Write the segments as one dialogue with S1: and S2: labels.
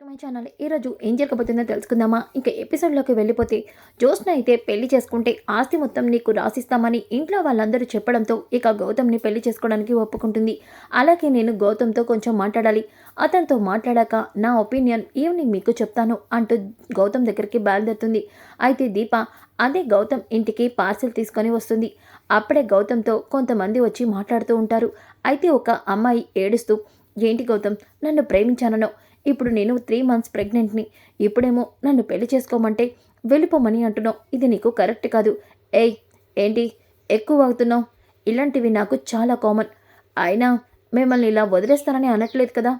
S1: To my channel ఈరోజు ఏం జరగబోతుందో తెలుసుకుందామా? ఇంకా ఎపిసోడ్లోకి వెళ్ళిపోతే జ్యోత్స్న అయితే పెళ్ళి చేసుకుంటే ఆస్తి మొత్తం నీకు రాసిస్తామని ఇంట్లో వాళ్ళందరూ చెప్పడంతో ఇక గౌతమ్ని పెళ్ళి చేసుకోవడానికి ఒప్పుకుంటుంది. అలాగే నేను గౌతమ్తో కొంచెం మాట్లాడాలి. అతనితో మాట్లాడాక నా ఒపీనియన్ ఈవినింగ్ మీకు చెప్తాను అంటూ గౌతమ్ దగ్గరికి బయలుదేరుతుంది. అయితే దీప అదే గౌతమ్ ఇంటికి పార్సిల్ తీసుకొని వస్తుంది. అప్పుడే గౌతమ్తో కొంతమంది వచ్చి మాట్లాడుతూ ఉంటారు. అయితే ఒక అమ్మాయి ఏడుస్తూ ఏంటి గౌతమ్? నన్ను ప్రేమించాననో ఇప్పుడు నేను త్రీ మంత్స్ ప్రెగ్నెంట్ని ఇప్పుడేమో నన్ను పెళ్ళి చేసుకోమంటే వెళ్ళిపోమని అంటున్నావు. ఇది నీకు కరెక్ట్ కాదు. ఏయ్ ఏంటి? ఎక్కువ అవుతున్నావు. ఇలాంటివి నాకు చాలా కామన్ అయినా మిమ్మల్ని ఇలా వదిలేస్తానని అనట్లేదు కదా.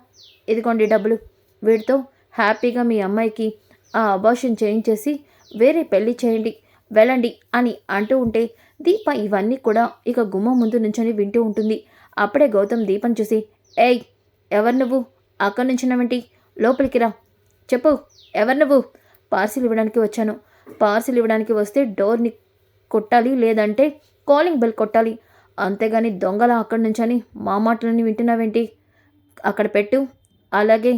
S1: ఇదిగోండి డబ్బులు. వీటితో హ్యాపీగా మీ అమ్మాయికి ఆ అబార్షన్ చేయించేసి వేరే పెళ్ళి చేయండి వెళ్ళండి అని అంటూ ఉంటే దీప ఇవన్నీ కూడా ఇక గుమ్మ ముందు నుంచొని వింటూ ఉంటుంది. అప్పుడే గౌతమ్ దీపం చూసి ఏయ్ ఎవరు నువ్వు? అక్కడి నుంచినవేంటి లోపలికి రా. చెప్పు ఎవరు నువ్వు? పార్సిల్ ఇవ్వడానికి వచ్చాను. పార్సిల్ ఇవ్వడానికి వస్తే డోర్ని కొట్టాలి లేదంటే కాలింగ్ బెల్ కొట్టాలి. అంతేగాని దొంగల అక్కడి నుంచని మా మాటలని వింటున్నావేంటి? అక్కడ పెట్టు. అలాగే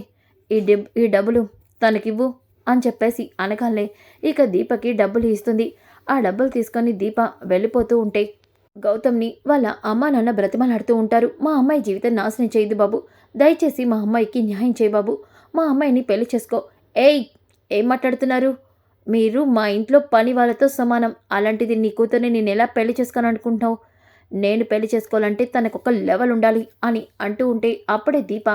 S1: ఈ డబ్ ఈ డబ్బులు తనకివ్వు అని చెప్పేసి అనగానే ఇక దీపకి డబ్బులు ఇస్తుంది. ఆ డబ్బులు తీసుకొని దీప వెళ్ళిపోతూ ఉంటే గౌతమ్ని వాళ్ళ అమ్మా నాన్న బ్రతిమలాడుతూ ఉంటారు. మా అమ్మాయి జీవితం నాశనం చేయదు బాబు. దయచేసి మా అమ్మాయికి న్యాయం చేయి బాబు. మా అమ్మాయిని పెళ్ళి చేసుకో. ఏయ్ ఏం మాట్లాడుతున్నారు? మీరు మా ఇంట్లో పని వాళ్ళతో సమానం. అలాంటిది నీ కూతుర్ని నేను ఎలా పెళ్ళి చేసుకోను అనుకుంటున్నావు? నేను పెళ్ళి చేసుకోవాలంటే తనకు ఒక లెవెల్ ఉండాలి అని అంటూ ఉంటే అప్పుడే దీప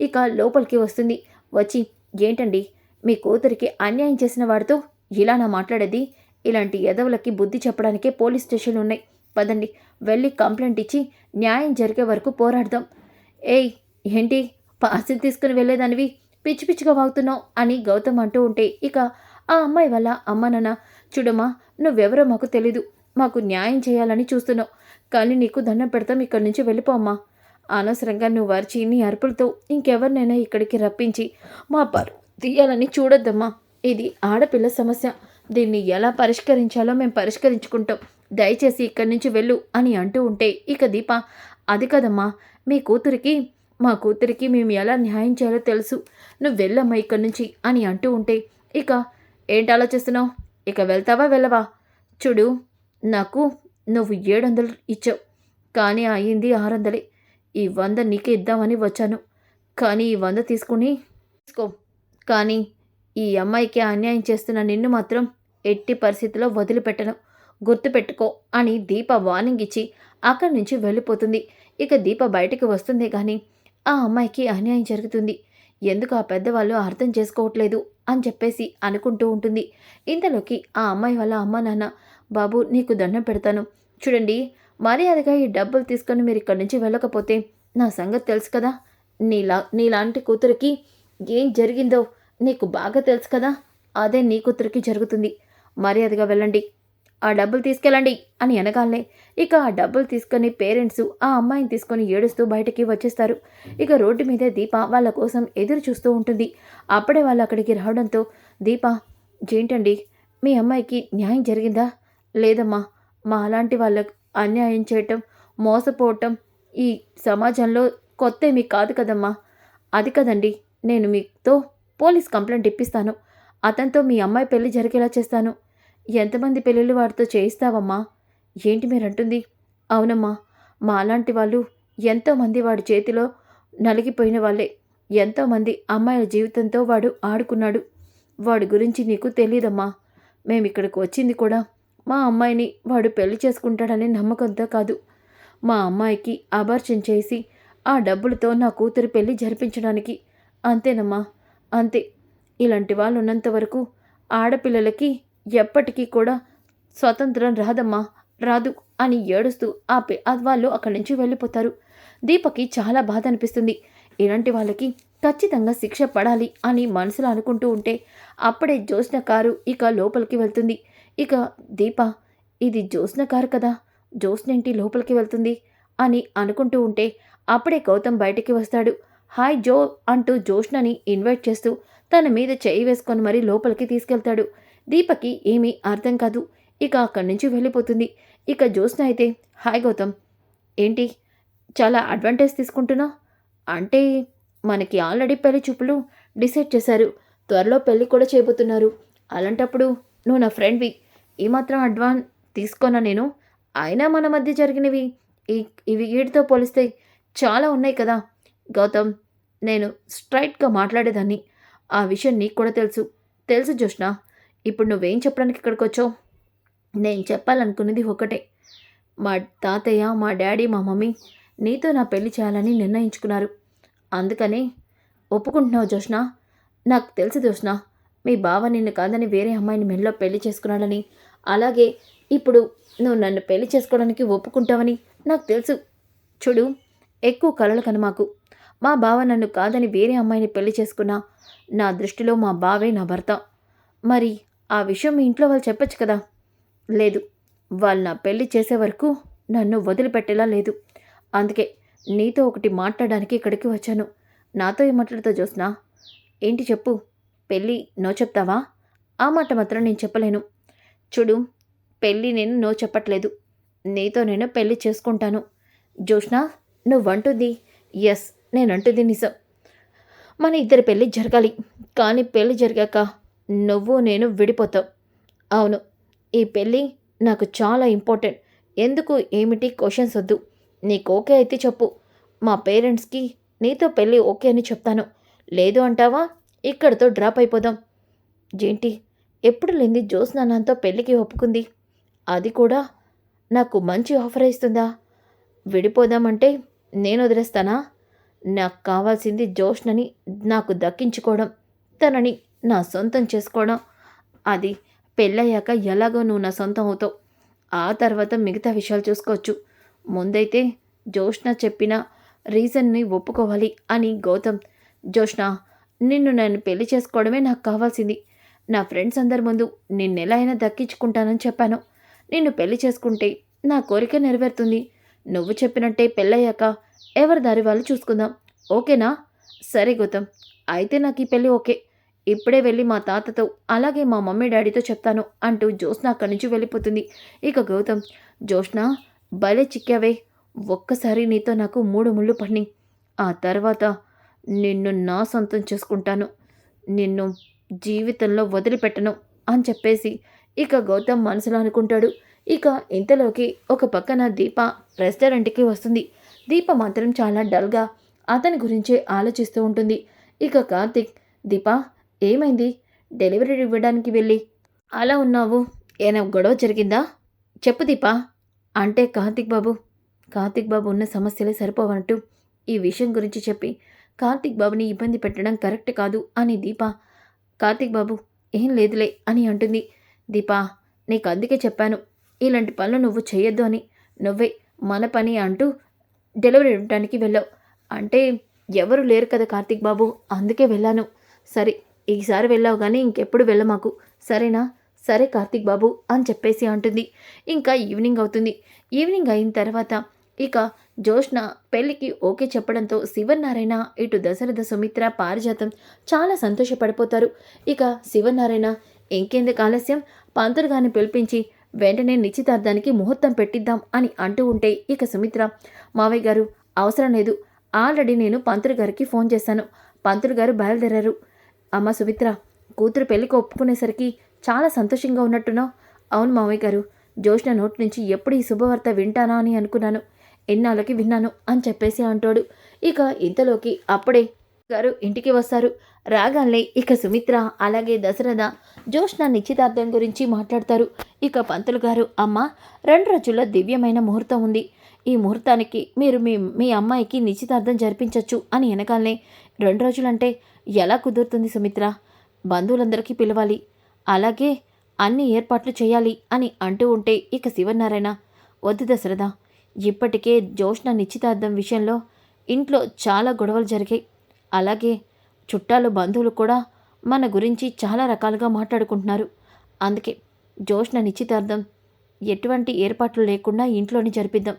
S1: ఇక లోపలికి వస్తుంది. వచ్చి ఏంటండి? మీ కూతురికి అన్యాయం చేసిన వాడితో ఇలా నా మాట్లాడేది? ఇలాంటి ఎదవులకి బుద్ధి చెప్పడానికే పోలీస్ స్టేషన్లు ఉన్నాయి. పదండి వెళ్ళి కంప్లైంట్ ఇచ్చి న్యాయం జరిగే వరకు పోరాడదాం. ఏయ్ ఏంటి? పార్సిల్ తీసుకుని వెళ్ళేదానివి? పిచ్చి పిచ్చిగా వాగుతున్నావు అని గౌతమ్ అంటూ ఉంటే ఇక ఆ అమ్మాయి వల్ల అమ్మ నాన్న చూడమ్మా నువ్వెవరో మాకు తెలీదు. మాకు న్యాయం చేయాలని చూస్తున్నావు. కానీ నీకు దండం పెడతాం ఇక్కడి నుంచి వెళ్ళిపోమ్మా అనవసరంగా నువ్వు వరిచి నీ అరుపులతో ఇంకెవరినైనా ఇక్కడికి రప్పించి మా పరు తీయాలని చూడొద్దమ్మా. ఇది ఆడపిల్ల సమస్య. దీన్ని ఎలా పరిష్కరించాలో మేము పరిష్కరించుకుంటాం. దయచేసి ఇక్కడి నుంచి వెళ్ళు అని అంటూ ఉంటే ఇక దీప అది కదమ్మా మీ కూతురికి మా కూతురికి మేము ఎలా న్యాయం చేయాలో తెలుసు. నువ్వు వెళ్ళమ్మా ఇక్కడి నుంచి అని అంటూ ఉంటే ఇక ఏంటి ఆలోచిస్తున్నావు? ఇక వెళ్తావా వెళ్ళవా? చూడు నాకు నువ్వు ఏడు వందలు ఇచ్చావు. కానీ అయ్యింది ఆరు వందలే. ఈ వంద నీకే ఇద్దామని వచ్చాను. కానీ ఈ వంద తీసుకుని తీసుకో. కానీ ఈ అమ్మాయికి అన్యాయం చేస్తున్న నిన్ను మాత్రం ఎట్టి పరిస్థితిలో వదిలిపెట్టను. గుర్తుపెట్టుకో అని దీప వార్నింగ్ ఇచ్చి అక్కడి నుంచి వెళ్ళిపోతుంది. ఇక దీప బయటికి వస్తుంది కానీ ఆ అమ్మాయికి అన్యాయం జరుగుతుంది. ఎందుకు ఆ పెద్దవాళ్ళు అర్థం చేసుకోవట్లేదు అని చెప్పేసి అనుకుంటూ ఉంటుంది. ఇంతలోకి ఆ అమ్మాయి వాళ్ళ అమ్మ నాన్న బాబు నీకు దండం పెడతాను. చూడండి మర్యాదగా ఈ డబ్బులు తీసుకొని మీరు ఇక్కడి నుంచి వెళ్ళకపోతే నా సంగతి తెలుసు కదా? నీలా నీలాంటి కూతురికి ఏం జరిగిందో నీకు బాగా తెలుసు కదా? అదే నీ కూతురికి జరుగుతుంది. మర్యాదగా వెళ్ళండి. ఆ డబ్బులు తీసుకెళ్ళండి అని అనగానే ఇక ఆ డబ్బులు తీసుకొని పేరెంట్స్ ఆ అమ్మాయిని తీసుకొని ఏడుస్తూ బయటికి వచ్చేస్తారు. ఇక రోడ్డు మీదే దీప వాళ్ళ కోసం ఎదురు చూస్తూ ఉంటుంది. అప్పుడే వాళ్ళు అక్కడికి రావడంతో దీప ఏంటండి? మీ అమ్మాయికి న్యాయం జరిగిందా? లేదమ్మా మా అలాంటి వాళ్ళకు అన్యాయం చేయటం మోసపోవటం ఈ సమాజంలో కొత్త ఏమీ కాదు కదమ్మా. అది కదండి నేను మీతో పోలీస్ కంప్లైంట్ ఇప్పిస్తాను. అతనితో మీ అమ్మాయి పెళ్ళి జరిగేలా చేస్తాను. ఎంతమంది పెళ్ళిళ్ళు వాడితో చేయిస్తావమ్మా? ఏంటి మీరంటుంది? అవునమ్మా మా అలాంటి వాళ్ళు ఎంతోమంది వాడి చేతిలో నలిగిపోయిన వాళ్ళే. ఎంతోమంది అమ్మాయిల జీవితంతో వాడు ఆడుకున్నాడు. వాడి గురించి నీకు తెలియదమ్మా మేమిక్కడికి వచ్చింది కూడా మా అమ్మాయిని వాడు పెళ్ళి చేసుకుంటాడనే నమ్మకంతో కాదు. మా అమ్మాయికి అబార్షన్ చేసి ఆ డబ్బులతో నా కూతురు పెళ్ళి జరిపించడానికి అంతేనమ్మా అంతే. ఇలాంటి వాళ్ళు ఉన్నంత వరకు ఆడపిల్లలకి ఎప్పటికీ కూడా స్వతంత్రం రాదమ్మా రాదు అని ఏడుస్తూ ఆ వాళ్ళు అక్కడి నుంచి వెళ్ళిపోతారు. దీపకి చాలా బాధ అనిపిస్తుంది. ఇలాంటి వాళ్ళకి ఖచ్చితంగా శిక్ష పడాలి అని మనసులో అనుకుంటూ ఉంటే అప్పుడే జ్యోత్స్న కారు ఇక లోపలికి వెళ్తుంది. ఇక దీప ఇది జ్యోత్స్న కారు కదా జ్యోత్స్నేంటి లోపలికి వెళ్తుంది? అని అనుకుంటూ ఉంటే అప్పుడే గౌతమ్ బయటికి వస్తాడు. హాయ్ జో అంటూ జ్యోత్స్నని ఇన్వైట్ చేస్తూ తన మీద చేయి వేసుకొని మరీ లోపలికి తీసుకెళ్తాడు. దీపకి ఏమీ అర్థం కాదు. ఇక అక్కడి నుంచి వెళ్ళిపోతుంది. ఇక జ్యోత్స్న అయితే హాయ్ గౌతమ్ ఏంటి? చాలా అడ్వాంటేజ్ తీసుకుంటున్నా అంటే మనకి ఆల్రెడీ పెళ్ళి చూపులు డిసైడ్ చేశారు. త్వరలో పెళ్ళి కూడా చేయబోతున్నారు. అలాంటప్పుడు నువ్వు నా ఫ్రెండ్వి ఏమాత్రం అడ్వాన్స్ తీసుకోనా నేను? అయినా మన మధ్య జరిగినవి ఈ ఇవి వీటితో పోలిస్తే చాలా ఉన్నాయి కదా. గౌతమ్ నేను స్ట్రైట్గా మాట్లాడేదాన్ని. ఆ విషయం నీకు కూడా తెలుసు. తెలుసు జోష్న ఇప్పుడు నువ్వేం చెప్పడానికి ఇక్కడికి వచ్చావు నేను చెప్పాలనుకున్నది ఒకటే. మా తాతయ్య మా డాడీ మా మమ్మీ నీతో నా పెళ్ళి చేయాలని నిర్ణయించుకున్నారు. అందుకని ఒప్పుకుంటున్నావు జోష్న నాకు తెలుసు జోష్న మీ బావ నిన్ను కాదని వేరే అమ్మాయిని మెల్లో పెళ్ళి చేసుకున్నాడని. అలాగే ఇప్పుడు నువ్వు నన్ను పెళ్ళి చేసుకోవడానికి ఒప్పుకుంటావని నాకు తెలుసు. చూడు ఎక్కువ కలలు కనమాకు మా బావ నన్ను కాదని వేరే అమ్మాయిని పెళ్ళి చేసుకున్నా నా దృష్టిలో మా బావే నా భర్త. మరి ఆ విషయం మీ ఇంట్లో వాళ్ళు చెప్పచ్చు కదా. లేదు వాళ్ళు నా పెళ్ళి చేసే వరకు నన్ను వదిలిపెట్టేలా లేదు. అందుకే నీతో ఒకటి మాట్లాడడానికి ఇక్కడికి వచ్చాను. నాతో ఏం మాట్లాడుతావు జోస్నా ఏంటి చెప్పు? పెళ్ళి నో చెప్తావా? ఆ మాట మాత్రం నేను చెప్పలేను. చూడు పెళ్ళి నేను నో చెప్పట్లేదు. నీతో నేను పెళ్ళి చేసుకుంటాను. జోష్నా నువ్వంటుంది? ఎస్ నేనంటుంది నిజం. మన ఇద్దరి పెళ్ళి జరగాలి. కానీ పెళ్ళి జరిగాక నువ్వు నేను విడిపోతావు అవును ఈ పెళ్ళి నాకు చాలా ఇంపార్టెంట్. ఎందుకు ఏమిటి క్వశ్చన్స్ వద్దు. నీకు ఓకే అయితే చెప్పు. మా పేరెంట్స్కి నీతో పెళ్ళి ఓకే అని చెప్తాను. లేదు అంటావా? ఇక్కడితో డ్రాప్ అయిపోదాం. ఏంటి ఎప్పుడు లేని జ్యోత్స్న నాతో పెళ్ళికి ఒప్పుకుంది? అది కూడా నాకు మంచి ఆఫర్ ఇస్తుందా? విడిపోదామంటే నేను వదిలేస్తానా? నాకు కావాల్సింది జోష్నని నాకు దక్కించుకోవడం తనని నా సొంతం చేసుకోవడం. అది పెళ్ళయ్యాక ఎలాగో నువ్వు నా సొంతం అవుతావు. ఆ తర్వాత మిగతా విషయాలు చూసుకోవచ్చు. ముందైతే జోష్ణ చెప్పిన రీజన్ని ఒప్పుకోవాలి అని గౌతమ్. జోష్ణ నిన్ను నేను పెళ్ళి చేసుకోవడమే నాకు కావాల్సింది. నా ఫ్రెండ్స్ అందరి ముందు నిన్నెలా అయినా దక్కించుకుంటానని చెప్పాను. నిన్ను పెళ్ళి చేసుకుంటే నా కోరిక నెరవేరుతుంది. నువ్వు చెప్పినట్టే పెళ్ళయ్యాక ఎవరి దారి వాళ్ళు చూసుకుందాం. ఓకేనా? సరే గౌతమ్. అయితే నాకు ఈ పెళ్ళి ఓకే. ఇప్పుడే వెళ్ళి మా తాతతో అలాగే మా మమ్మీ డాడీతో చెప్తాను అంటూ జ్యోత్స్న అక్కడి నుంచి వెళ్ళిపోతుంది. ఇక గౌతమ్ జ్యోత్స్న భలే చిక్కావే ఒక్కసారి నీతో నాకు మూడు ముళ్ళు పడి. ఆ తర్వాత నిన్ను నా సొంతం చేసుకుంటాను నిన్ను జీవితంలో వదిలిపెట్టను అని చెప్పేసి ఇక గౌతమ్ మనసులో అనుకుంటాడు. ఇక ఇంతలోకి ఒక పక్కన దీప రెస్టారెంట్కి వస్తుంది. దీప మాత్రం చాలా డల్గా అతని గురించే ఆలోచిస్తూ ఉంటుంది. ఇక కార్తిక్ దీప ఏమైంది? డెలివరీ ఇవ్వడానికి వెళ్ళి. అలా ఉన్నావు. ఏమైనా గొడవ జరిగిందా? చెప్పు దీపా. అంటే కార్తిక్ బాబు. కార్తిక్ బాబు ఉన్న సమస్యలే సరిపోవనట్టు ఈ విషయం గురించి చెప్పి కార్తిక్ బాబుని ఇబ్బంది పెట్టడం కరెక్ట్ కాదు అని దీప. కార్తిక్ బాబు ఏం లేదులే అని అంటుంది. దీపా నీకు అందుకే చెప్పాను. ఇలాంటి పనులు నువ్వు చేయొద్దు అని. నువ్వే మన పని అంటూ డెలివరీ ఇవ్వడానికి వెళ్ళావు. అంటే ఎవరు లేరు కదా కార్తిక్ బాబు. అందుకే వెళ్ళాను. సరే ఈసారి వెళ్ళావు కానీ ఇంకెప్పుడు వెళ్ళమాకు. సరేనా? సరే కార్తీక్ బాబు అని చెప్పేసి అంటుంది. ఇంకా ఈవినింగ్ అవుతుంది. ఈవినింగ్ అయిన తర్వాత ఇక జోష్న పెళ్ళికి ఓకే చెప్పడంతో శివనారాయణ ఇటు దశరథ సుమిత్ర పారిజాతం చాలా సంతోషపడిపోతారు. ఇక శివనారాయణ ఇంకెందుకు ఆలస్యం? పంతులు గారిని పిలిపించి వెంటనే నిశ్చితార్థానికి ముహూర్తం పెట్టిద్దాం అని అంటూ ఉంటే ఇక సుమిత్ర మావయ్య గారు అవసరం లేదు. ఆల్రెడీ నేను పంతులు గారికి ఫోన్ చేశాను. పంతులు గారు బయలుదేరారు. అమ్మ సుమిత్ర కూతురు పెళ్ళికి ఒప్పుకునేసరికి చాలా సంతోషంగా ఉన్నట్టున్నావు. అవును మావయ్య గారు జోష్న నోటి నుంచి ఎప్పుడు ఈ శుభవార్త వింటానా అని అనుకున్నాను. ఎన్నాళ్ళకి విన్నాను అని చెప్పేసి అంటాడు. ఇక ఇంతలోకి అప్పుడే గారు ఇంటికి వస్తారు. రాగానే ఇక సుమిత్ర అలాగే దశరథ జోష్న నిశ్చితార్థం గురించి మాట్లాడతారు. ఇక పంతులు గారు అమ్మ రెండు రోజుల్లో దివ్యమైన ముహూర్తం ఉంది. ఈ ముహూర్తానికి మీరు మీ మీ అమ్మాయికి నిశ్చితార్థం జరిపించవచ్చు అని వెనకాలనే రెండు రోజులంటే ఎలా కుదురుతుంది సుమిత్ర? బంధువులందరికీ పిలవాలి. అలాగే అన్ని ఏర్పాట్లు చేయాలి అని అంటూ ఉంటే ఇక శివనారాయణ వద్దు దశరథ ఇప్పటికే జ్యోష్ణ నిశ్చితార్థం విషయంలో ఇంట్లో చాలా గొడవలు జరిగాయి. అలాగే చుట్టాలు బంధువులు కూడా మన గురించి చాలా రకాలుగా మాట్లాడుకుంటున్నారు. అందుకే జోష్ణ నిశ్చితార్థం ఎటువంటి ఏర్పాట్లు లేకుండా ఇంట్లోనే జరిపిద్దాం.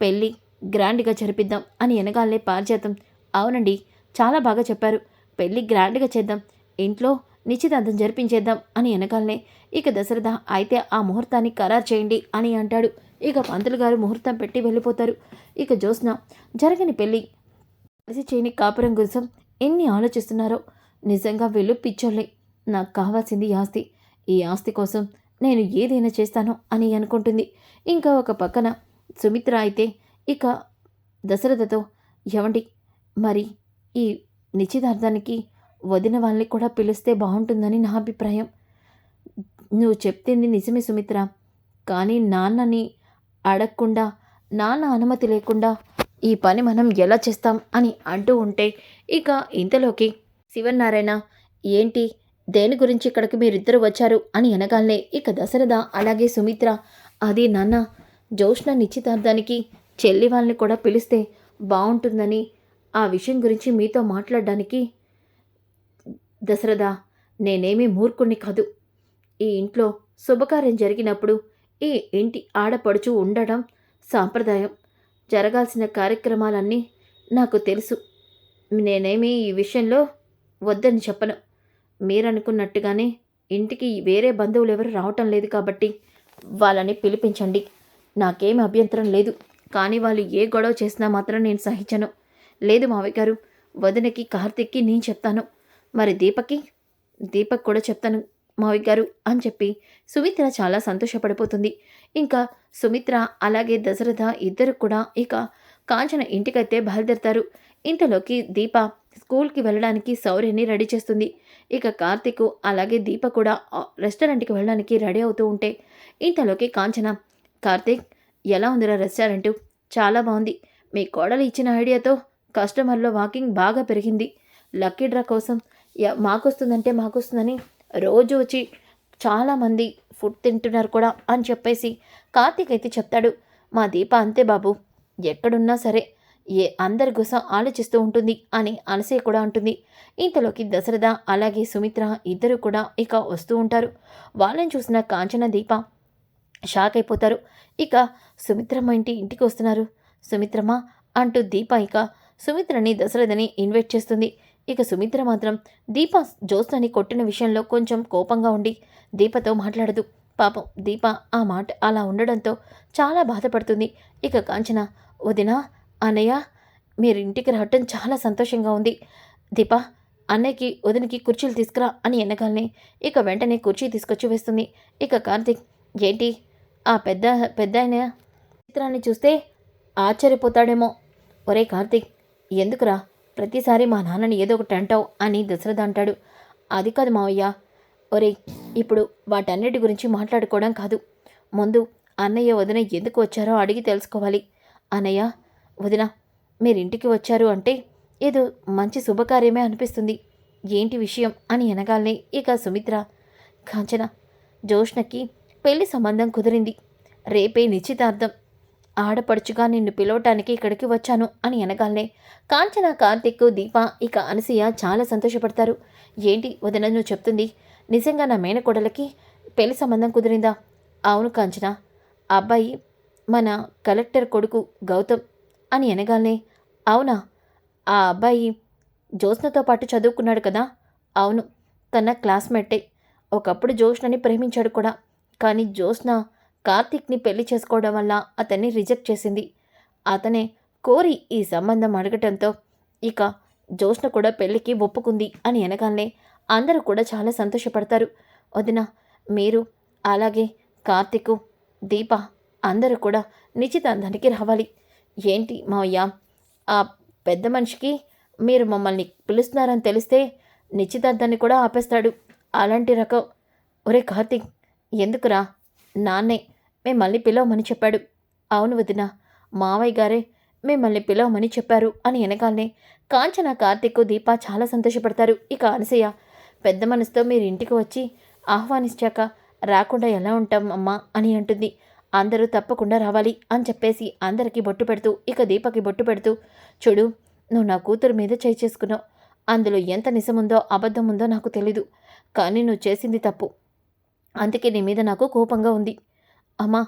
S1: పెళ్ళి గ్రాండ్గా జరిపిద్దాం అని ఎనగాలే పారిజాతం. అవునండి చాలా బాగా చెప్పారు. పెళ్ళి గ్రాండ్గా చేద్దాం. ఇంట్లో నిశ్చితార్థం జరిపించేద్దాం అని వెనకాలనే ఇక దశరథ అయితే ఆ ముహూర్తాన్ని ఖరారు చేయండి అని అంటాడు. ఇక పంతులు గారు ముహూర్తం పెట్టి వెళ్ళిపోతారు. ఇక జ్యోత్స్న జరగని పెళ్ళి కలిసి చేయని కాపురం కోసం ఎన్ని ఆలోచిస్తున్నారో. నిజంగా వీళ్ళు పిచ్చోళ్ళే. నాకు కావాల్సింది ఈ ఆస్తి. ఈ ఆస్తి కోసం నేను ఏదైనా చేస్తాను అని అనుకుంటుంది. ఇంకా ఒక పక్కన సుమిత్ర అయితే ఇక దశరథతో ఎవండి మరి ఈ నిశ్చితార్థానికి వదిన వాళ్ళని కూడా పిలిస్తే బాగుంటుందని నా అభిప్రాయం. నువ్వు చెప్తుంది నిజమే సుమిత్ర. కానీ నాన్నని అడగకుండా నాన్న అనుమతి లేకుండా ఈ పని మనం ఎలా చేస్తాం అని అంటూ ఉంటే ఇక ఇంతలోకి శివనారాయణ ఏంటి? దేని గురించి ఇక్కడికి మీరిద్దరు వచ్చారు? అని అనగానే ఇక దశరథ అలాగే సుమిత్ర అది నాన్న జోష్న నిశ్చితార్థానికి చెల్లి వాళ్ళని కూడా పిలిస్తే బాగుంటుందని ఆ విషయం గురించి మీతో మాట్లాడడానికి దశరథ నేనేమీ మూర్ఖుణ్ణి కాదు. ఈ ఇంట్లో శుభకార్యం జరిగినప్పుడు ఈ ఇంటి ఆడపడుచు ఉండడం సాంప్రదాయం. జరగాల్సిన కార్యక్రమాలన్నీ నాకు తెలుసు. నేనేమీ ఈ విషయంలో వద్దని చెప్పను. మీరనుకున్నట్టుగానే ఇంటికి వేరే బంధువులు ఎవరు రావటం లేదు కాబట్టి వాళ్ళని పిలిపించండి. నాకేం అభ్యంతరం లేదు. కానీ వాళ్ళు ఏ గొడవ చేసినా మాత్రం నేను సహించను. లేదు మావయ్య గారు వదినకి కార్తిక్కి నేను చెప్తాను. మరి దీపక్కి దీపక్ కూడా చెప్తాను మావయ్య గారు అని చెప్పి సుమిత్ర చాలా సంతోషపడిపోతుంది. ఇంకా సుమిత్ర అలాగే దశరథ ఇద్దరు కూడా ఇక కాంచన ఇంటికైతే బయలుదేరతారు. ఇంతలోకి దీప స్కూల్కి వెళ్ళడానికి సౌర్యని రెడీ చేస్తుంది. ఇక కార్తిక్ అలాగే దీప కూడా రెస్టారెంట్కి వెళ్ళడానికి రెడీ అవుతూ ఉంటే ఇంతలోకి కాంచన కార్తిక్ ఎలా ఉందిరా రెస్టారెంటు? చాలా బాగుంది. మీ కోడలు ఇచ్చిన ఐడియాతో కస్టమర్లో వాకింగ్ బాగా పెరిగింది. లక్కీ డ్రా కోసం మాకొస్తుందంటే మాకొస్తుందని రోజు వచ్చి చాలామంది ఫుడ్ తింటున్నారు కూడా అని చెప్పేసి కార్తీక్ అయితే చెప్తాడు. మా దీప అంతే బాబు ఎక్కడున్నా సరే ఏ అందరి కోసం ఆలోచిస్తూ ఉంటుంది అని అనసూయ కూడా ఉంటుంది ఇంతలోకి దశరథ అలాగే సుమిత్ర ఇద్దరు కూడా ఇక వస్తూ ఉంటారు. వాళ్ళని చూసిన కాంచన దీప షాక్ అయిపోతారు. ఇక సుమిత్రమ్మ ఇంటి ఇంటికి వస్తున్నారు. సుమిత్రమ్మ అంటూ దీప ఇక సుమిత్రని దశరథని ఇన్వైట్ చేస్తుంది. ఇక సుమిత్ర మాత్రం దీప జ్యోత్స్నని కొట్టిన విషయంలో కొంచెం కోపంగా ఉండి దీపతో మాట్లాడదు. పాపం దీప ఆ మాట అలా ఉండడంతో చాలా బాధపడుతుంది. ఇక కాంచన వదినా అన్నయ్య మీరు ఇంటికి రావటం చాలా సంతోషంగా ఉంది. దీప అన్నయ్యకి వదినకి కుర్చీలు తీసుకురా అని ఎనగాలని ఇక వెంటనే కుర్చీ తీసుకొచ్చి వేస్తుంది. ఇక కార్తీక్ ఏంటి? ఆ పెద్ద పెద్ద ఆయన చిత్రాన్ని చూస్తే ఆశ్చర్యపోతాడేమో. ఒరే కార్తీక్ ఎందుకురా? ప్రతిసారి మా నాన్నని ఏదో ఒకటి అంటావు అని దశరథ అంటాడు. అది కాదు మావయ్య. ఒరే ఇప్పుడు వాటన్నిటి గురించి మాట్లాడుకోవడం కాదు. ముందు అన్నయ్య వదిన ఎందుకు వచ్చారో అడిగి తెలుసుకోవాలి. అన్నయ్య వదిన మీరింటికి వచ్చారు అంటే ఏదో మంచి శుభకార్యమే అనిపిస్తుంది. ఏంటి విషయం అని అనగానే ఇక సుమిత్ర కాంచన జోష్ణకి పెళ్ళి సంబంధం కుదిరింది. రేపే నిశ్చితార్థం. ఆడపడుచుగా నిన్ను పిలవటానికి ఇక్కడికి వచ్చాను అని అనగానే కాంచన కార్తిక్ దీప ఇక అనసూయ చాలా సంతోషపడతారు. ఏంటి వదిన నువ్వు చెప్తుంది? నిజంగా నా మేనకోడలకి పెళ్ళి సంబంధం కుదిరిందా? అవును కాంచన. ఆ అబ్బాయి మన కలెక్టర్ కొడుకు గౌతమ్ అని అనగానే అవునా? ఆ అబ్బాయి జ్యోత్స్నతో పాటు చదువుకున్నాడు కదా? అవును. తన క్లాస్మేటే. ఒకప్పుడు జ్యోత్స్నని ప్రేమించాడు కూడా. కానీ జ్యోత్స్న కార్తీక్ని పెళ్ళి చేసుకోవడం వల్ల అతన్ని రిజెక్ట్ చేసింది. అతనే కోరి ఈ సంబంధం అడగటంతో ఇక జ్యోష్ణ కూడా పెళ్ళికి ఒప్పుకుంది అని అనగానే అందరూ కూడా చాలా సంతోషపడతారు. వదిన మీరు అలాగే కార్తీకు దీప అందరూ కూడా నిశ్చితార్థానికి రావాలి. ఏంటి మావయ్య ఆ పెద్ద మనిషికి మీరు మమ్మల్ని పిలుస్తున్నారని తెలిస్తే నిశ్చితార్థాన్ని కూడా ఆపేస్తాడు. అలాంటి రకం. ఒరే కార్తీక్ ఎందుకురా? నాన్నే మిమ్మల్ని పిలవమని చెప్పాడు. అవును వదిన మావయ్య గారే మిమ్మల్ని పిలవమని చెప్పారు అని వెనకాలనే కాంచన కార్తీక్ దీప చాలా సంతోషపడతారు. ఇక అనసయ్య పెద్ద మనసుతో మీరు ఇంటికి వచ్చి ఆహ్వానించాక రాకుండా ఎలా ఉంటాం అమ్మా అని అంటుంది. అందరూ తప్పకుండా రావాలి అని చెప్పేసి అందరికీ బొట్టు పెడుతూ ఇక దీపకి బొట్టు పెడుతూ చూడు నువ్వు నా కూతురు మీద చేయి చేసుకున్నావు. అందులో ఎంత నిజముందో అబద్ధం ఉందో నాకు తెలీదు. కానీ నువ్వు చేసింది తప్పు. అందుకే నీ మీద నాకు కోపంగా ఉంది. అమ్మా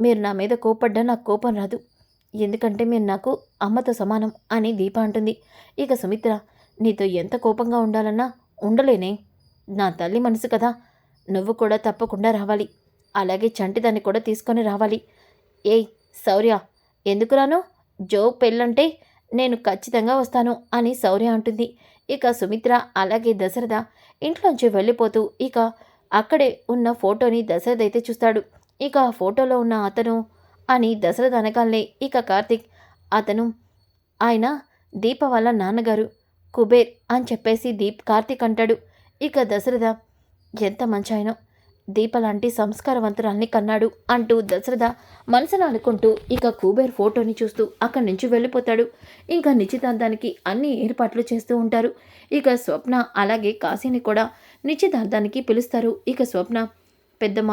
S1: మీరు నా మీద కోపడ్డా నాకు కోపం రాదు. ఎందుకంటే మీరు నాకు అమ్మతో సమానం అని దీప అంటుంది. ఇక సుమిత్ర నీతో ఎంత కోపంగా ఉండాలన్నా ఉండలేనే. నా తల్లి మనసు కదా నువ్వు కూడా తప్పకుండా రావాలి. అలాగే చంటిదాన్ని కూడా తీసుకొని రావాలి. ఏయ్ శౌర్య ఎందుకు రాను? జో పెళ్ళంటే నేను ఖచ్చితంగా వస్తాను అని శౌర్య అంటుంది. ఇక సుమిత్ర అలాగే దశరథ ఇంట్లోంచి వెళ్ళిపోతూ ఇక అక్కడే ఉన్న ఫోటోని దశరథ అయితే చూస్తాడు. ఇక ఆ ఫోటోలో ఉన్న అతను అని దశరథ అనగానే ఇక కార్తిక్ అతను ఆయన దీప వాళ్ళ నాన్నగారు కుబేర్ అని చెప్పేసి దీప్ కార్తిక్ అంటాడు. ఇక దశరథ ఎంత మంచి ఆయన దీప లాంటి సంస్కారవంతురాల్ని కన్నాడు అంటూ దశరథ మనసును అనుకుంటూ ఇక కుబేర్ ఫోటోని చూస్తూ అక్కడి నుంచి వెళ్ళిపోతాడు. ఇంకా నిశ్చితార్థానికి అన్ని ఏర్పాట్లు చేస్తూ ఉంటారు. ఇక స్వప్న అలాగే కాశీని కూడా నిశ్చితార్థానికి పిలుస్తారు. ఇక స్వప్న పెద్దమ్మ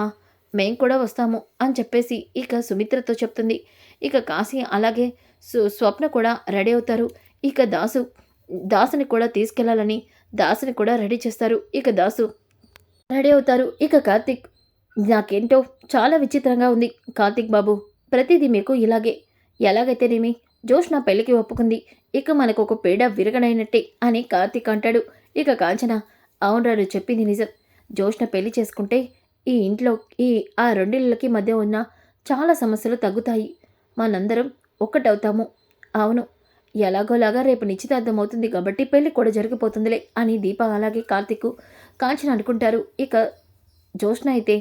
S1: మేం కూడా వస్తాము అని చెప్పేసి ఇక సుమిత్రతో చెప్తుంది. ఇక కాశీ అలాగే సు స్వప్న కూడా రెడీ అవుతారు. ఇక దాసు దాసుని కూడా తీసుకెళ్ళాలని దాసుని కూడా రెడీ చేస్తారు. ఇక దాసు రెడీ అవుతారు. ఇక కార్తిక్ నాకేంటో చాలా విచిత్రంగా ఉంది కార్తిక్ బాబు. ప్రతిదీ మీకు ఇలాగే. ఎలాగైతేనేమి జోష్ నా పెళ్ళికి ఒప్పుకుంది ఇక మనకు ఒక పేడ విరగనైనట్టే అని కార్తిక్ అంటాడు. ఇక కాంచన అవునరా చెప్పింది నిజం. జోష్న పెళ్ళి చేసుకుంటే ఈ ఇంట్లో ఈ ఆ రెండిళ్ళకి మధ్య ఉన్న చాలా సమస్యలు తగ్గుతాయి. మనందరం ఒక్కటవుతాము. అవును ఎలాగోలాగా రేపు నిశ్చితార్థం అవుతుంది కాబట్టి పెళ్ళి కూడా జరిగిపోతుందిలే అని దీప అలాగే కార్తిక్ కాంచన అనుకుంటారు. ఇక జోష్న అయితే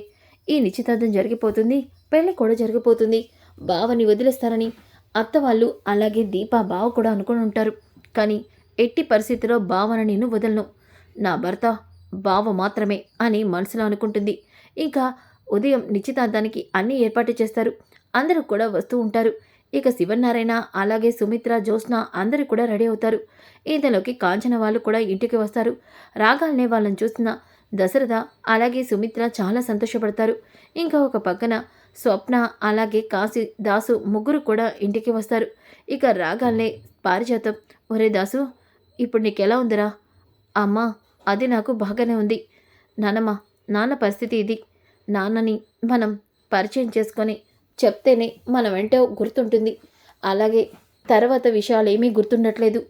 S1: ఈ నిశ్చితార్థం జరిగిపోతుంది పెళ్ళి కూడా జరిగిపోతుంది. బావని వదిలేస్తారని అత్త వాళ్ళు అలాగే దీప బావ కూడా అనుకుని ఉంటారు. కానీ ఎట్టి పరిస్థితిలో బావన నేను వదలను. నా భర్త బావ మాత్రమే అని మనసులో అనుకుంటుంది. ఇంకా ఉదయం నిశ్చితార్థానికి అన్ని ఏర్పాటు చేస్తారు. అందరూ కూడా వస్తూ ఉంటారు. ఇక శివనారాయణ అలాగే సుమిత్ర జ్యోత్స్న అందరూ కూడా రెడీ అవుతారు. ఇంతలోకి కాంచన వాళ్ళు కూడా ఇంటికి వస్తారు. రాగాలనే వాళ్ళని చూసిన దశరథ అలాగే సుమిత్ర చాలా సంతోషపడతారు. ఇంకా ఒక పక్కన స్వప్న అలాగే కాశీ దాసు ముగ్గురు కూడా ఇంటికి వస్తారు. ఇక రాగాలనే పారిజాతం ఒరే దాసు ఇప్పుడు నీకెలా ఉందిరా? అమ్మా అది నాకు బాగానే ఉంది. నానమ్మ నాన్న పరిస్థితి ఇది. నాన్నని మనం పరిచయం చేసుకొని చెప్తేనే మన వెంట గుర్తుంటుంది. అలాగే తర్వాత విషయాలు ఏమీ గుర్తుండట్లేదు.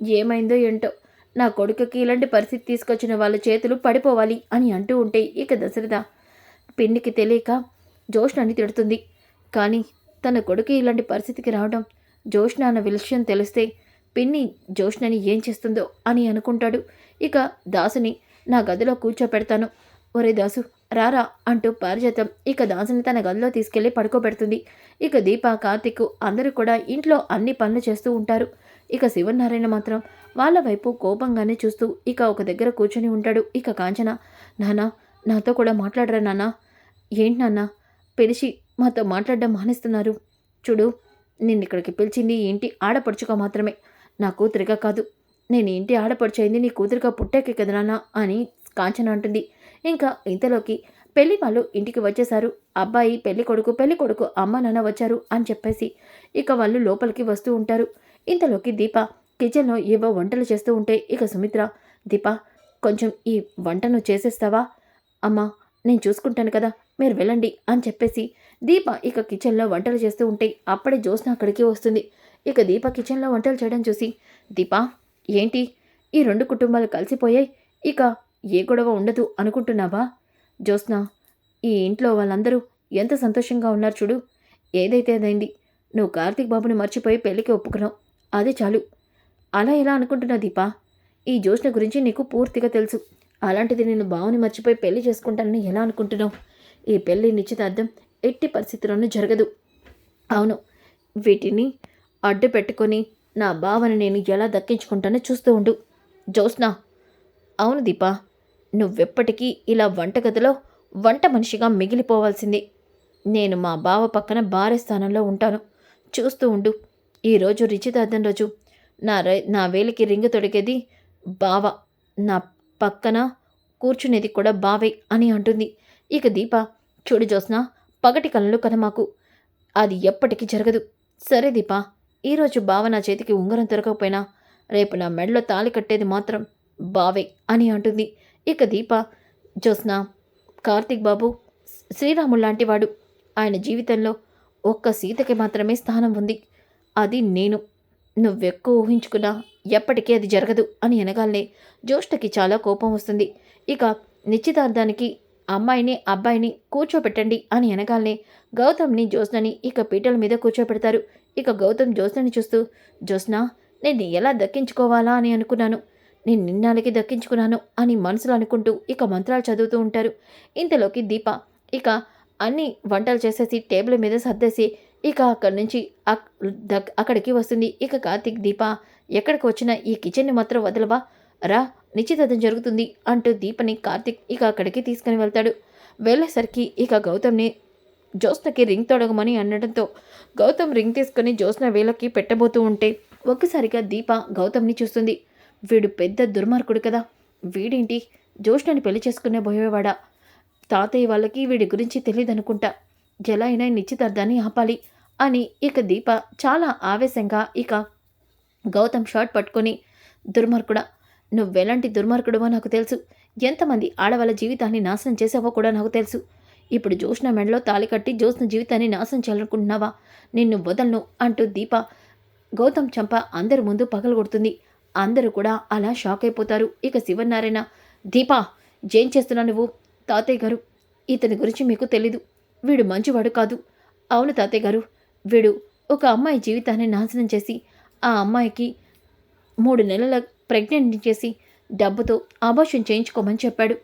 S1: ఏమైందో ఏంటో నా కొడుకుకి ఇలాంటి పరిస్థితి తీసుకొచ్చిన వాళ్ళ చేతులు పడిపోవాలి అని అంటూ ఉంటే ఇక దశరథ పిన్నికి తెలియక జోష్ణని తిడుతుంది. కానీ తన కొడుకు ఇలాంటి పరిస్థితికి రావడం జోష్ణ అన్న విషయం తెలిస్తే పిన్ని జోష్ణని ఏం చేస్తుందో అని అనుకుంటాడు. ఇక దాసుని నా గదిలో కూర్చోపెడతాను. ఒరే దాసు రారా అంటూ పారిజాతం ఇక దాసుని తన గదిలో తీసుకెళ్ళి పడుకోబెడుతుంది. ఇక దీప కార్తిక్ అందరూ కూడా ఇంట్లో అన్ని పనులు చేస్తూ ఉంటారు. ఇక శివనారాయణ మాత్రం వాళ్ళ వైపు కోపంగానే చూస్తూ ఇక ఒక దగ్గర కూర్చొని ఉంటాడు. ఇక కాంచన నానా నాతో కూడా మాట్లాడరా నాన్న ఏంటి నాన్న? పిలిచి మాతో మాట్లాడడం మానేస్తున్నారు. చూడు నేను ఇక్కడికి పిలిచింది ఏంటి ఇంటి ఆడపడుచుగా మాత్రమే. నా కూతురిగా కాదు. నేను ఇంటి ఆడపడుచైంది నీ కూతురుగా పుట్టాకే కదా నాన్న అని కాంచన అంటుంది. ఇంకా ఇంతలోకి పెళ్ళి వాళ్ళు ఇంటికి వచ్చేశారు. అబ్బాయి పెళ్ళి కొడుకు పెళ్ళి కొడుకు అమ్మ నాన్న వచ్చారు అని చెప్పేసి ఇక వాళ్ళు లోపలికి వస్తూ ఉంటారు. ఇంతలోకి దీప కిచెన్లో ఏవో వంటలు చేస్తూ ఉంటే ఇక సుమిత్ర దీప కొంచెం ఈ వంటను చేసేస్తావా? అమ్మా నేను చూసుకుంటాను కదా మీరు వెళ్ళండి అని చెప్పేసి దీప ఇక కిచెన్లో వంటలు చేస్తూ ఉంటే అప్పుడే జ్యోత్స్న అక్కడికి వస్తుంది. ఇక దీప కిచెన్లో వంటలు చేయడం చూసి దీప ఏంటి? ఈ రెండు కుటుంబాలు కలిసిపోయాయి. ఇక ఏ గొడవ ఉండదు అనుకుంటున్నావా? జ్యోత్స్న ఈ ఇంట్లో వాళ్ళందరూ ఎంత సంతోషంగా ఉన్నారు చూడు. ఏదైతే అదైంది నువ్వు కార్తీక్ బాబుని మర్చిపోయి పెళ్ళికి ఒప్పుకున్నావు. అదే చాలు. అలా ఎలా అనుకుంటున్నా దీపా? ఈ జ్యోత్స్న గురించి నీకు పూర్తిగా తెలుసు. అలాంటిది నేను బావుని మర్చిపోయి పెళ్ళి చేసుకుంటానని ఎలా అనుకుంటున్నావు? ఈ పెళ్ళి నిశ్చితార్థం ఎట్టి పరిస్థితుల్లోనూ జరగదు. అవును వీటిని అడ్డు పెట్టుకొని నా బావని నేను ఎలా దక్కించుకుంటానో చూస్తూ ఉండు. జ్యోత్స్న అవును దీపా. నువ్వెప్పటికీ ఇలా వంటగదిలో వంట మనిషిగా మిగిలిపోవాల్సింది. నేను మా బావ పక్కన భార్య స్థానంలో ఉంటాను. చూస్తూ ఉండు. ఈరోజు రిచితార్థం రోజు. నా రై నా వేలికి రింగు తొడిగేది బావ. నా పక్కన కూర్చునేది కూడా బావే అని అంటుంది. ఇక దీప చూడు జోస్న పగటి కళ్ళు కనమాకు అది ఎప్పటికీ జరగదు. సరే దీప ఈరోజు బావ నా చేతికి ఉంగరం దొరకకపోయినా రేపు నా మెడలో తాళి కట్టేది మాత్రం బావే అని అంటుంది. ఇక దీప జ్యోత్స్న కార్తీక్ బాబు శ్రీరాములు లాంటివాడు. ఆయన జీవితంలో ఒక్క సీతకి మాత్రమే స్థానం ఉంది. అది నేను. నువ్వెక్కువ ఊహించుకున్నా ఎప్పటికీ అది జరగదు అని అనగాలనే జ్యోష్ఠకి చాలా కోపం వస్తుంది. ఇక నిశ్చితార్థానికి అమ్మాయిని అబ్బాయిని కూర్చోపెట్టండి అని అనగాలనే గౌతమ్ని జ్యోత్స్నని ఇక పీటల మీద కూర్చోపెడతారు. ఇక గౌతమ్ జ్యోత్స్నని చూస్తూ జ్యోత్స్న నేను ఎలా దక్కించుకోవాలా? అని అనుకున్నాను. నేను నిన్నాళ్ళకి దక్కించుకున్నాను అని మనసులో అనుకుంటూ ఇక మంత్రాలు చదువుతూ ఉంటారు. ఇంతలోకి దీప ఇక అన్ని వంటలు చేసేసి టేబుల్ మీద సర్దేసి ఇక అక్కడి నుంచి అక్కడికి వస్తుంది. ఇక కార్తీక్ దీప ఎక్కడికి వచ్చినా ఈ కిచెన్ని మాత్రం వదలవా? రా నిశ్చితార్థం జరుగుతుంది అంటూ దీపని కార్తీక్ ఇక అక్కడికి తీసుకుని వెళ్తాడు. వెళ్ళేసరికి ఇక గౌతమ్ని జ్యోత్స్నకి రింగ్ తొడగమని అనడంతో గౌతమ్ రింగ్ తీసుకుని జ్యోత్స్న వేలకి పెట్టబోతూ ఉంటే ఒక్కసారిగా దీప గౌతమ్ని చూస్తుంది. వీడు పెద్ద దుర్మార్గుడు కదా. వీడేంటి? జ్యోష్ణని పెళ్ళి చేసుకునే పోయేవాడా తాతయ్య వాళ్ళకి వీడి గురించి తెలియదనుకుంటా ఎలా అయినా నిశ్చితార్థాన్ని ఆపాలి అని ఇక దీప చాలా ఆవేశంగా ఇక గౌతమ్ షార్ట్ పట్టుకొని దుర్మార్గుడా నువ్వెలాంటి దుర్మార్గుడవో నాకు తెలుసు. ఎంతమంది ఆడవాళ్ళ జీవితాన్ని నాశనం చేసావో కూడా నాకు తెలుసు. ఇప్పుడు జోష్న మెడలో తాళి కట్టి జోష్న జీవితాన్ని నాశనం చేయాలనుకుంటున్నావా? నిన్ను వదలను అంటూ దీప గౌతమ్ చంప అందరి ముందు పగలగొడుతుంది. అందరూ కూడా అలా షాక్ అయిపోతారు. ఇక శివనారాయణ దీపా ఏం చేస్తున్నా నువ్వు? తాతయ్య గారు ఇతని గురించి మీకు తెలీదు. వీడు మంచివాడు కాదు. అవును తాతయ్య గారు వీడు ఒక అమ్మాయి జీవితాన్ని నాశనం చేసి ఆ అమ్మాయికి మూడు నెలల ప్రెగ్నెంట్ చేసి డబ్బుతో ఆభాషం చేయించుకోమని చెప్పాడు.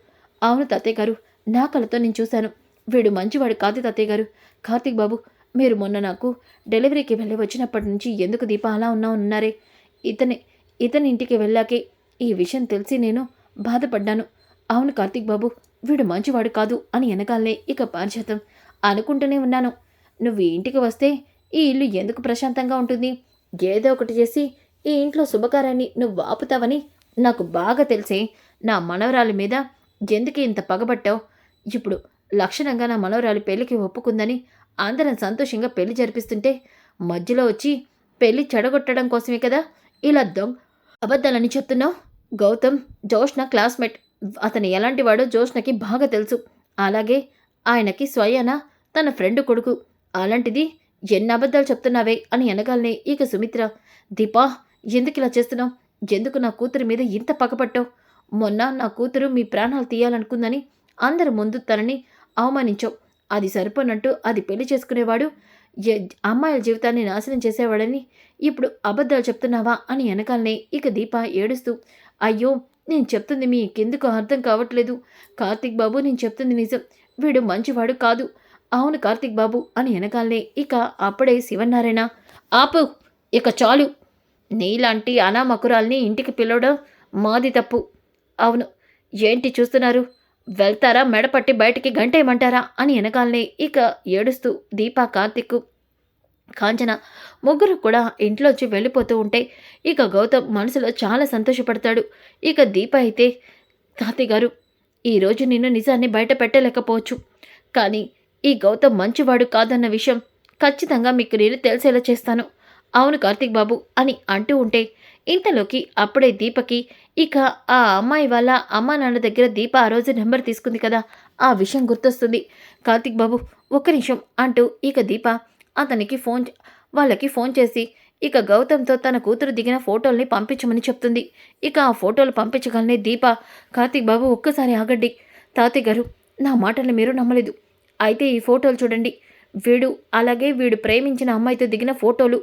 S1: అవును తాతయ్య గారు నా కళ్ళతో నేను చూశాను. వీడు మంచివాడు కాదు తాతయ్య గారు. కార్తీక్ బాబు మీరు మొన్న నాకు డెలివరీకి వెళ్ళి వచ్చినప్పటి నుంచి ఎందుకు దీప అలా ఉన్నావు? ఉన్నారే ఇతని ఇతని ఇంటికి వెళ్ళాకే ఈ విషయం తెలిసి నేను బాధపడ్డాను. అవును కార్తీక్ బాబు వీడు మంచివాడు కాదు అని వెనకాలనే ఇక పారిజాతం అనుకుంటూనే ఉన్నాను. నువ్వు ఈ ఇంటికి వస్తే ఈ ఇల్లు ఎందుకు ప్రశాంతంగా ఉంటుంది? ఏదో ఒకటి చేసి ఈ ఇంట్లో శుభకార్యాన్ని నువ్వు ఆపుతావని నాకు బాగా తెలిసే నా మనవరాలి మీద ఎందుకు ఇంత పగబట్టావు ఇప్పుడు లక్షణంగా నా మనవరాలి పెళ్ళికి ఒప్పుకుందని అందరం సంతోషంగా పెళ్ళి జరిపిస్తుంటే మధ్యలో వచ్చి పెళ్ళి చెడగొట్టడం కోసమే కదా? ఇలా దొంగ అబద్ధాలని చెప్తున్నావు? గౌతమ్ జోష్న క్లాస్మేట్. అతను ఎలాంటి వాడో జోష్నకి బాగా తెలుసు. అలాగే ఆయనకి స్వయాన తన ఫ్రెండ్ కొడుకు. అలాంటిది ఎన్ని అబద్ధాలు చెప్తున్నావే అని అనగాలనే ఇక సుమిత్ర. దీపా ఎందుకు ఇలా చేస్తున్నావు? ఎందుకు నా కూతురి మీద ఇంత పగపట్టావు? మొన్న నా కూతురు మీ ప్రాణాలు తీయాలనుకుందని అందరి ముందు తనని అవమానించావు. అది సరిపోనట్టు అది పెళ్ళి చేసుకునేవాడు అమ్మాయిల జీవితాన్ని నాశనం చేసేవాడని? ఇప్పుడు అబద్ధాలు చెప్తున్నావా? అని వెనకాలనే ఇక దీప ఏడుస్తూ అయ్యో నేను చెప్తుంది మీకెందుకు అర్థం కావట్లేదు? కార్తీక్ బాబు నేను చెప్తుంది నిజం. వీడు మంచివాడు కాదు. అవును కార్తీక్ బాబు అని వెనకాలనే ఇక అప్పుడే శివనారాయణ ఆపు ఇక చాలు. నీలాంటి అనామకురాల్ని ఇంటికి పిలవడం మాది తప్పు. అవును. ఏంటి చూస్తున్నారు? వెళ్తారా? మెడపట్టి బయటికి గంటేయమంటారా? అని వెనకాలనే ఇక ఏడుస్తూ దీపా కార్తిక్ కాంచన ముగ్గురు కూడా ఇంట్లోంచి వెళ్ళిపోతూ ఉంటే ఇక గౌతమ్ మనసులో చాలా సంతోషపడతాడు. ఇక దీప అయితే కార్తీ గారు ఈరోజు నిన్ను నిజాన్ని బయట పెట్టలేకపోవచ్చు. కానీ ఈ గౌతమ్ మంచివాడు కాదన్న విషయం ఖచ్చితంగా మీకు నేను తెలిసేలా చేస్తాను. అవును కార్తీక్ బాబు అని అంటూ ఉంటే ఇంతలోకి అప్పుడే దీపకి ఇక ఆ అమ్మాయి వాళ్ళ అమ్మా నాన్న దగ్గర దీప ఆ రోజు నెంబర్ తీసుకుంది కదా ఆ విషయం గుర్తొస్తుంది. కార్తీక్ బాబు ఒక్క నిమిషం అంటూ ఇక దీప అతనికి ఫోన్ వాళ్ళకి ఫోన్ చేసి ఇక గౌతమ్తో తన కూతురు దిగిన ఫోటోల్ని పంపించమని చెప్తుంది. ఇక ఆ ఫోటోలు పంపించగలనే దీప కార్తీక్ బాబు ఒక్కసారి ఆగండి. తాతయ్య గారు నా మాటల్ని మీరు నమ్మలేదు. అయితే ఈ ఫోటోలు చూడండి. వీడు అలాగే వీడు ప్రేమించిన అమ్మాయితో దిగిన ఫోటోలు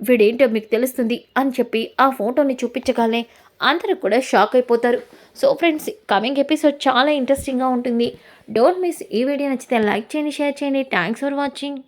S1: వీడేంటో మీకు తెలుస్తుంది అని చెప్పి ఆ ఫోటోని చూపించగానే అందరూ కూడా షాక్ అయిపోతారు. సో ఫ్రెండ్స్ కమింగ్ ఎపిసోడ్ చాలా ఇంట్రెస్టింగ్గా ఉంటుంది. డోంట్ మిస్ ఈ వీడియో నచ్చితే లైక్ చేయండి షేర్ చేయండి. Thanks for watching